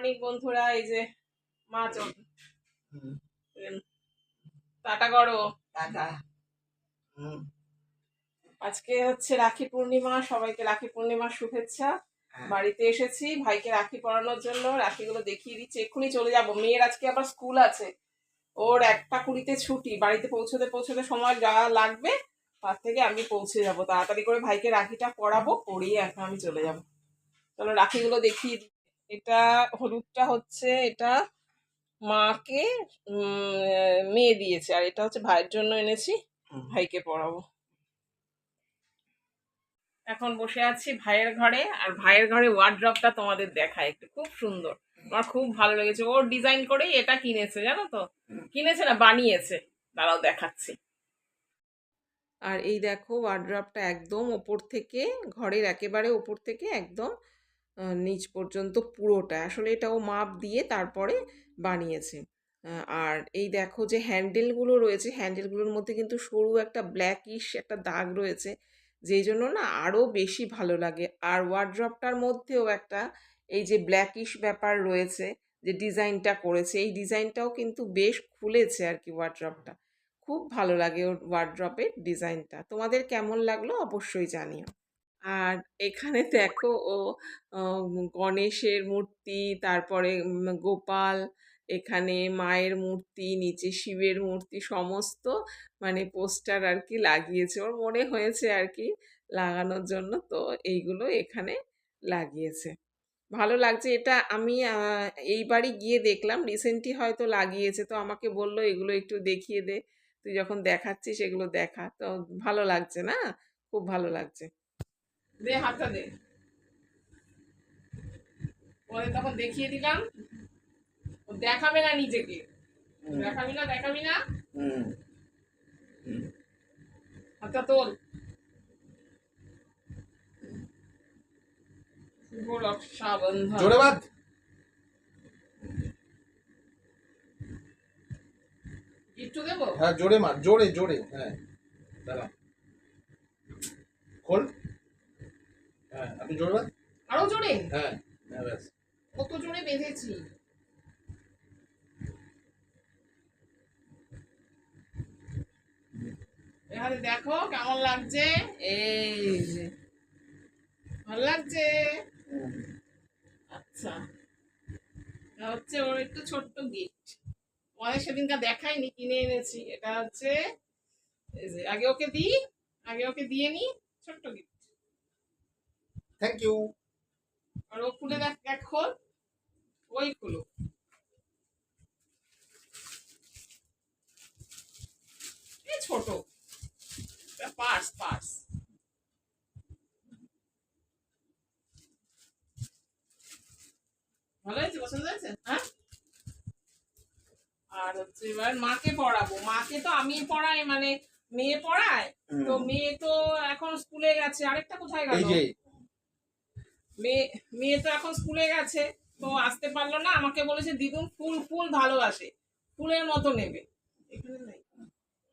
Morning বন্ধুরা এই যে মা চল টাটা করো। টাটা। আজকে হচ্ছে রাখি পূর্ণিমা সবাইকে রাখি পূর্ণিমার শুভেচ্ছা। হ্যাঁ। বাড়িতে এসেছি ভাইকে রাখি পড়ানোর জন্য রাখিগুলো দেখিয়ে দিচ্ছি এক্ষুনি চলে যাব। মেয়ের আজকে আবার স্কুল আছে। ওর একটা কুড়িতে ছুটি বাড়িতে পৌঁছতে পৌঁছতে সময় যা লাগবে তার থেকে আমি পৌঁছে যাব। তাড়াতাড়ি করে ভাইকে রাখিটা পড়াবো পড়িয়ে এখন আমি চলে যাব। চলো রাখিগুলো দেখিয়ে এটা হলুদটা হচ্ছে এটা মাকে মেয়ে দিয়েছে। আর এটা হচ্ছে ভাইয়ের জন্য এনেছি। ভাইকে পরাবো এখন বসে আছি ভাইয়ের ঘরে। আর ভাইয়ের ঘরে ওয়ার্ড্রপটা তোমাদের দেখায় একটু। খুব সুন্দর। আমার খুব ভালো লেগেছে। ওর ডিজাইন করেই এটা কিনেছে জানো তো? কিনেছে না বানিয়েছে। দাঁড়াও দেখাচ্ছি। আর এই দেখো ওয়ার্ড্রপটা একদম ওপর থেকে ঘরের একেবারে ওপর থেকে একদম নিচ পর্যন্ত পুরোটা। আসলে এটাও মাপ দিয়ে তারপরে বানিয়েছে। আর এই দেখো যে হ্যান্ডেলগুলো রয়েছে হ্যান্ডেলগুলোর মধ্যে কিন্তু সরু একটা ব্ল্যাকিশ একটা দাগ রয়েছে, যেই জন্য না আরও বেশি ভালো লাগে। আর ওয়ার্ড্রপটার মধ্যেও একটা এই যে ব্ল্যাকিশ ব্যাপার রয়েছে, যে ডিজাইনটা করেছে, এই ডিজাইনটাও কিন্তু বেশ খুলেছে আর কি ওয়ার্ড্রপটা। খুব ভালো লাগে ওর ওয়ার্ড্রপের ডিজাইনটা। তোমাদের কেমন লাগল অবশ্যই জানিও। আর এখানে দেখো ও গণেশের মূর্তি, তারপরে গোপাল, এখানে মায়ের মূর্তি, নিচে শিবের মূর্তি, সমস্ত মানে পোস্টার আর কি লাগিয়েছে। ওর মনে হয়েছে আর কি লাগানোর জন্য, তো এইগুলো এখানে লাগিয়েছে। ভালো লাগছে। এটা আমি এইবারই গিয়ে দেখলাম। রিসেন্টলি হয়তো লাগিয়েছে, তো আমাকে বলল, এগুলো একটু দেখিয়ে দে। তুই যখন দেখাচ্ছিস, এগুলো দেখা। তো ভালো লাগছে না? খুব ভালো লাগছে। দে হাতটা দে। পরে তখন দেখিয়ে দিলাম। ও দেখাবে না নিজেকে। দেখাবি না দেখাবি না। হাতটা তোল। শুভ রক্ষাবন্ধন জোরে বাদ। গিফট দেবো? হ্যাঁ জোরে মার জোরে জোরে। হ্যাঁ দাঁড়া। খোল। হ্যাঁ আপনি জোরে আরও জোরে? হ্যাঁ হ্যাঁ ব্যাস। কত জোরে বেঁধেছি। এখানে দেখো কেমন লাগছে? এই যে। ভালো লাগছে? আচ্ছা। হচ্ছে ওর একটু ছোট্ট গিফট অনেক সেদিনকার দেখাইনি কিনে এনেছি। এটা হচ্ছে এই যে আগে ওকে দিই আগে ওকে দিয়ে নি ছোট্ট গিফট থ্যাংক ইউ আর ও খুলে দেখ দেখ খোল ওই খুলো। এই ছোট। Purse purse. ভালো হয়েছে? পছন্দ হয়েছে? হ্যাঁ? আর হচ্ছে এবার মাকে পড়াবো। মাকে তো আমি পড়াই মানে মেয়ে পড়ায় তো মেয়ে তো এখন স্কুলে গেছে। আরেকটা কোথায় গেল? মেয়ে মেয়ে তো এখন স্কুলে গেছে তো আসতে পারল না। আমাকে বলেছে দিদুন ফুল ফুল ভালোবাসে ফুলের মতো নেবে।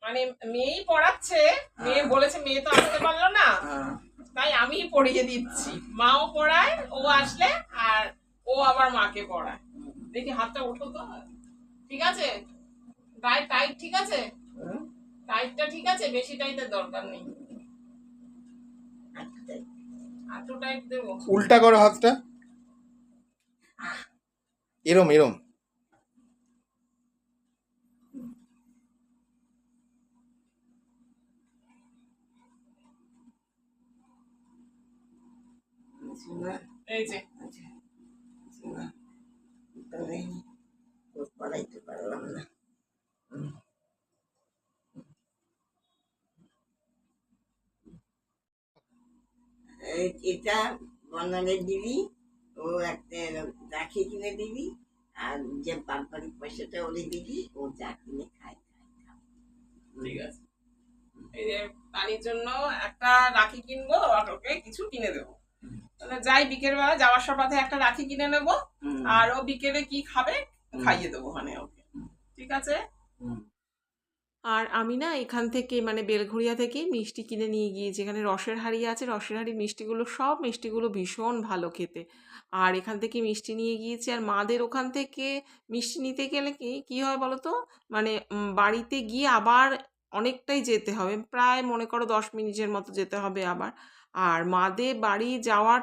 মানে মেয়েই পড়াচ্ছে মেয়ে বলেছে মেয়ে তো আসতে পারল না। হ্যাঁ। তাই আমি পড়িয়ে দিচ্ছি। মাও পড়ায় ও আসলে আর ও আবার মাকে পড়ায়। দেখি হাতটা ওঠো তো। ঠিক আছে? টাইট টাইট ঠিক আছে? টাইটটা ঠিক আছে? বেশি টাইটের দরকার নেই। দেবো উল্টা করো হাতটা। এরম এরম। এই যে। পড়াইতে পারলাম না। এটা বনালে দিবি ও একটা রাখি কিনে দিবি আর যে পাম্পারি পয়সাটা ওরে দিবি ও যা কিনে খায় ঠিক আছে। এই যে তানির জন্য একটা রাখি কিনবো আর ওকে কিছু কিনে দেবো। যাই বিকেল বেলা যাওয়ার সময় একটা রাখি কিনে নেব আর ও বিকেলে কি খাবে খাইয়ে দেবো ওখানে ওকে। ঠিক আছে। আর আমি না এখান থেকে মানে বেলঘড়িয়া থেকে মিষ্টি কিনে নিয়ে গিয়ে যেখানে রসের হাড়ি আছে, রসের হাড়ি মিষ্টিগুলো সব, মিষ্টিগুলো ভীষণ ভালো খেতে। আর এখান থেকে মিষ্টি নিয়ে গিয়েছি। আর মাদের ওখান থেকে মিষ্টি নিতে গেলে কি, কী হয় বলো তো মানে বাড়িতে গিয়ে আবার অনেকটাই যেতে হবে। প্রায় মনে করো দশ মিনিটের মতো যেতে হবে আবার। আর মাদে বাড়ি যাওয়ার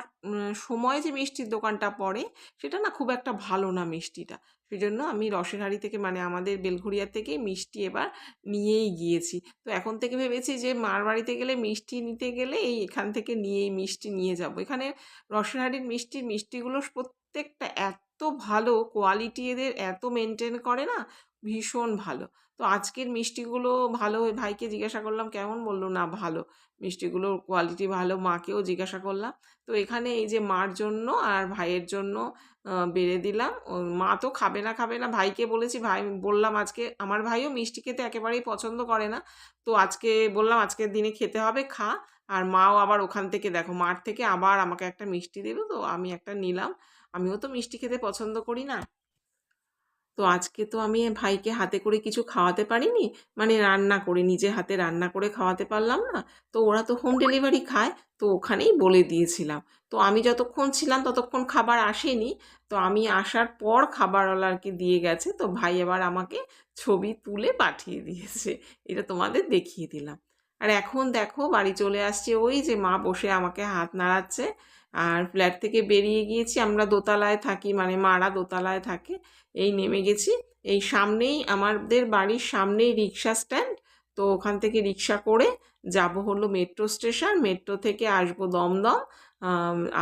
সময় যে মিষ্টির দোকানটা পড়ে, সেটা না খুব একটা ভালো না মিষ্টিটা। সেই জন্য আমি রসের থেকে মানে আমাদের বেলঘড়িয়া থেকে মিষ্টি এবার নিয়েই গিয়েছি। তো এখন থেকে ভেবেছি যে মার বাড়িতে গেলে মিষ্টি নিতে গেলে এই এখান থেকে নিয়েই মিষ্টি নিয়ে যাব। এখানে রসের হাঁড়ির মিষ্টির মিষ্টিগুলো প্রত্যেকটা এত ভালো কোয়ালিটি এদের, এত মেনটেন করে না ভীষণ ভালো। তো আজকের মিষ্টিগুলো ভালো ভাইকে জিজ্ঞাসা করলাম, কেমন? বলল, না, ভালো। মিষ্টিগুলোর কোয়ালিটি ভালো, মাকেও জিজ্ঞাসা করলাম। তো এখানে এই যে মার জন্য আর ভাইয়ের জন্য বেড়ে দিলাম। মা তো খাবে না খাবে না, ভাইকে বলেছি, ভাই, বললাম আজকে, আমার ভাইও মিষ্টি খেতে একেবারেই পছন্দ করে না। তো আজকে বললাম, আজকের দিনে খেতে হবে, খা। আর মাও আবার ওখান থেকে, দেখো, মার থেকে আবার আমাকে একটা মিষ্টি দেবে, তো আমি একটা নিলাম। আমিও তো মিষ্টি খেতে পছন্দ করি না। তো আজকে তো আমি ভাইকে হাতে করে কিছু খাওয়াতে পারিনি মানে রান্না করে, নিজে হাতে রান্না করে খাওয়াতে পারলাম না। তো ওরা তো হোম ডেলিভারি খায়, তো ওখানেই বলে দিয়েছিলাম। তো আমি যতক্ষণ ছিলাম ততক্ষণ খাবার আসেনি, তো আমি আসার পর খাবারওয়ালাকে দিয়ে গেছে। তো ভাই এবার আমাকে ছবি তুলে পাঠিয়ে দিয়েছে। এটা তোমাদের দেখিয়ে দিলাম। আর এখন দেখো বাড়ি চলে আসছে ওই যে মা বসে আমাকে হাত নাড়াচ্ছে। আর ফ্ল্যাট থেকে বেরিয়ে গিয়েছি, আমরা দোতলায় থাকি মানে মারা দোতলায় থাকে। এই নেমে গেছি। এই সামনেই আমাদের বাড়ির সামনেই রিক্সা স্ট্যান্ড। তো ওখান থেকে রিক্সা করে যাব হলো মেট্রো স্টেশন। মেট্রো থেকে আসব দমদম।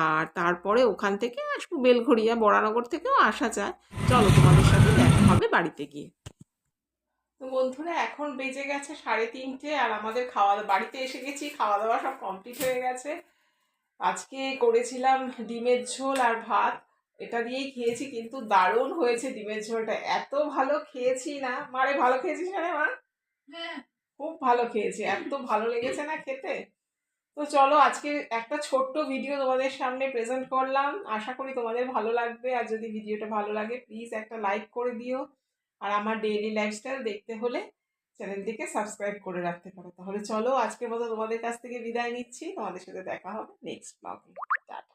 আর তারপরে ওখান থেকে আসব বেলঘড়িয়া। বরানগর থেকেও আসা যায়। চলো তোমাদের সাথে দেখা হবে বাড়িতে গিয়ে। তো বন্ধুরা এখন বেজে গেছে সাড়ে তিনটে আর আমাদের খাওয়া দাওয়া বাড়িতে এসে গেছি খাওয়া দাওয়া সব কমপ্লিট হয়ে গেছে। আজকে করেছিলাম ডিমের ঝোল আর ভাত। এটা দিয়েই খেয়েছি কিন্তু দারুণ হয়েছে ডিমের ঝোলটা। এত ভালো খেয়েছি না। মারে ভালো খেয়েছিস না রে মা? খুব ভালো খেয়েছি। এত ভালো লেগেছে না খেতে? তো চলো আজকে একটা ছোট্ট ভিডিও তোমাদের সামনে প্রেজেন্ট করলাম। আশা করি তোমাদের ভালো লাগবে। আর যদি ভিডিওটা ভালো লাগে প্লিজ একটা লাইক করে দিও। আর আমার ডেইলি লাইফস্টাইল দেখতে হলে চ্যানেলটিকে সাবস্ক্রাইব করে রাখতে পারো। তাহলে চলো আজকের মতো তোমাদের কাছ থেকে বিদায় নিচ্ছি। তোমাদের সাথে দেখা হবে নেক্সট ব্লগে টাটা।